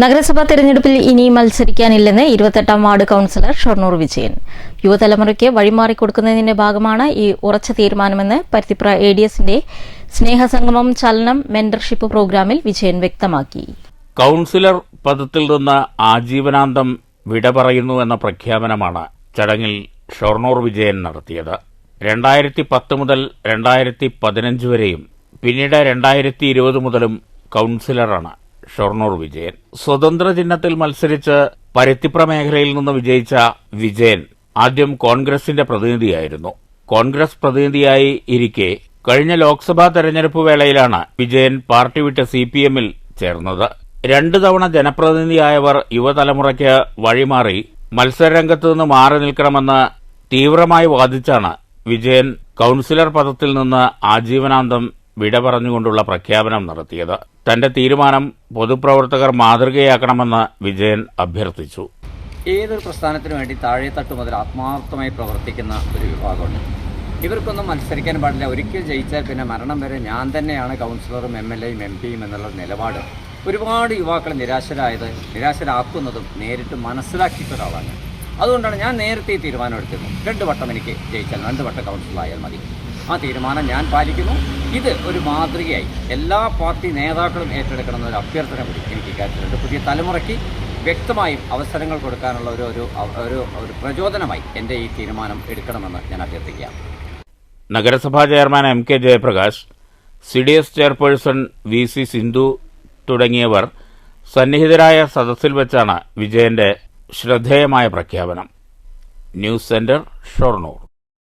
നഗരസഭാ തെരഞ്ഞെടുപ്പിൽ ഇനി മത്സരിക്കാനില്ലെന്ന് ഇരുപത്തെട്ടാം വാർഡ് കൌൺസിലർ ഷൊർണൂർ വിജയൻ. യുവതലമുറയ്ക്ക് വഴിമാറി കൊടുക്കുന്നതിന്റെ ഭാഗമാണ് ഈ ഉറച്ച തീരുമാനമെന്ന് പരുത്തിപ്ര എ ഡി എസിന്റെ സ്നേഹസംഗമം ചലനം മെന്റർഷിപ്പ് പ്രോഗ്രാമിൽ വിജയൻ വ്യക്തമാക്കി. കൌൺസിലർ പദത്തിൽ നിന്ന് ആജീവനാന്തം വിട പറയുന്നു എന്ന പ്രഖ്യാപനമാണ് ചടങ്ങിൽ ഷൊർണൂർ വിജയൻ നടത്തിയത്. രണ്ടായിരത്തി പത്ത് മുതൽ രണ്ടായിരത്തി പതിനഞ്ച് വരെയും പിന്നീട് രണ്ടായിരത്തി ഇരുപത് മുതലും കൌൺസിലറാണ് ഷൊർണൂർ വിജയൻ. സ്വതന്ത്ര ചിഹ്നത്തിൽ മത്സരിച്ച് പരുത്തിപ്ര മേഖലയിൽ നിന്ന് വിജയിച്ച വിജയൻ ആദ്യം കോൺഗ്രസിന്റെ പ്രതിനിധിയായിരുന്നു. കോൺഗ്രസ് പ്രതിനിധിയായി ഇരിക്കെ കഴിഞ്ഞ ലോക്സഭാ തെരഞ്ഞെടുപ്പ് വേളയിലാണ് വിജയൻ പാർട്ടി വിട്ട് സി പി എമ്മിൽ ചേർന്നത്. രണ്ടു തവണ ജനപ്രതിനിധിയായവർ യുവതലമുറയ്ക്ക് വഴിമാറി മത്സരരംഗത്തു നിന്ന് മാറി നിൽക്കണമെന്ന് തീവ്രമായി വാദിച്ചാണ് വിജയൻ കൌൺസിലർ പദത്തിൽ നിന്ന് ആജീവനാന്തം വിട പറഞ്ഞുകൊണ്ടുള്ള പ്രഖ്യാപനം നടത്തിയത്. തന്റെ തീരുമാനം പൊതുപ്രവർത്തകർ മാതൃകയാക്കണമെന്ന് വിജയൻ അഭ്യർത്ഥിച്ചു. ഏതൊരു പ്രസ്ഥാനത്തിനു വേണ്ടി താഴെത്തട്ട് മുതൽ ആത്മാർത്ഥമായി പ്രവർത്തിക്കുന്ന ഒരു വിഭാഗമുണ്ട്. ഇവർക്കൊന്നും മത്സരിക്കാൻ പാടില്ല. ഒരിക്കൽ ജയിച്ചാൽ പിന്നെ മരണം വരെ ഞാൻ തന്നെയാണ് കൗൺസിലറും എം എൽ എയും എം പിയും എന്നുള്ള നിലപാട്. ഒരുപാട് യുവാക്കൾ നിരാശരായത് നിരാശരാക്കുന്നതും നേരിട്ട് മനസ്സിലാക്കിയിട്ട് ഒരാളാണ് അതുകൊണ്ടാണ് ഞാൻ നേരത്തെ ഈ തീരുമാനം എടുത്തിരുന്നത്. രണ്ട് വട്ടം എനിക്ക് ജയിച്ചാൽ രണ്ട് വട്ടം കൗൺസിലറായാൽ മതി. ആ തീരുമാനം ഞാൻ പാലിക്കുന്നു. ഇത് ഒരു മാതൃകയായി എല്ലാ പാർട്ടി നേതാക്കളും ഏറ്റെടുക്കണം എന്നൊരു അഭ്യർത്ഥന കൂടി എനിക്ക് ഇക്കാര്യത്തിലുണ്ട്. പുതിയ തലമുറയ്ക്ക് വ്യക്തമായും അവസരങ്ങൾ കൊടുക്കാനുള്ള ഒരു ഒരു ഒരു പ്രചോദനമായി എന്റെ ഈ തീരുമാനം എടുക്കണമെന്ന് ഞാൻ അഭ്യർത്ഥിക്കാം നഗരസഭാ chairman M K Jayaprakash C D S chairperson V C Sindhu തുടങ്ങിയവർ സന്നിഹിതരായ സദസ്സിൽ വെച്ചാണ് വിജയന്റെ ശ്രദ്ധേയമായ പ്രഖ്യാപനം. News centre Shoranur.